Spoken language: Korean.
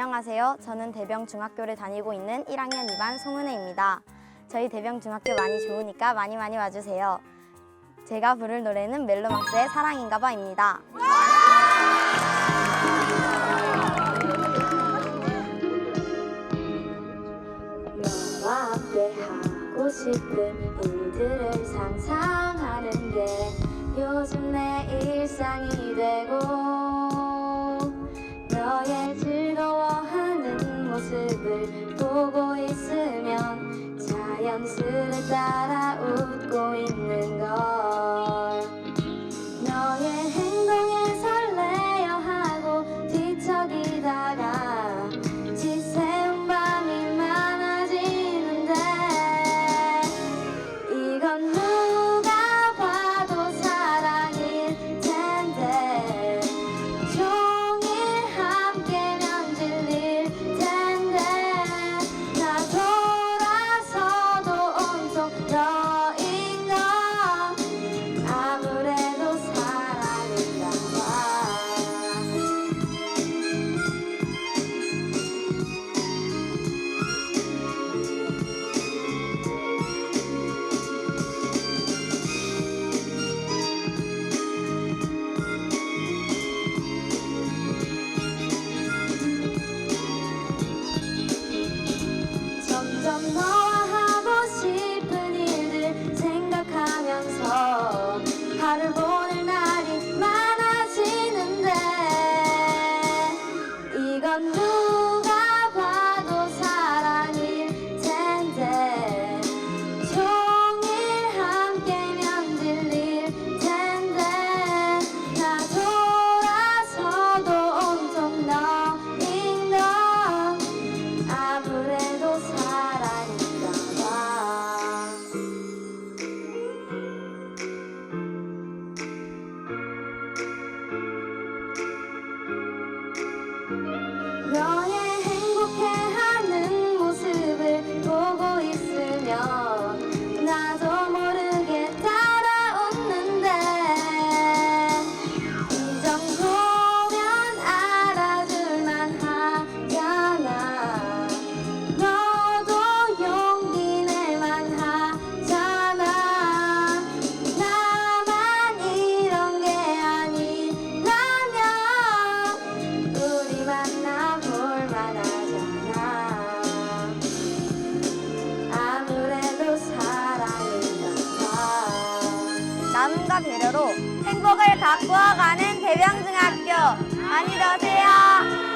안녕하세요. 저는 대병중학교를 다니고 있는 1학년 2반 송은혜입니다. 저희 대병중학교 많이 좋으니까 많이 많이 와주세요. 제가 부를 노래는 멜로망스의 사랑인가봐입니다. 너와 함께 하고 싶은 일들을 상상하는 게 요즘 내 일상이 되고 모습을 보고 있으면 자연스레 따라 웃고 있는 걸 나눔과 배려로 행복을 가꾸어가는 대병중학교. 많이 더세요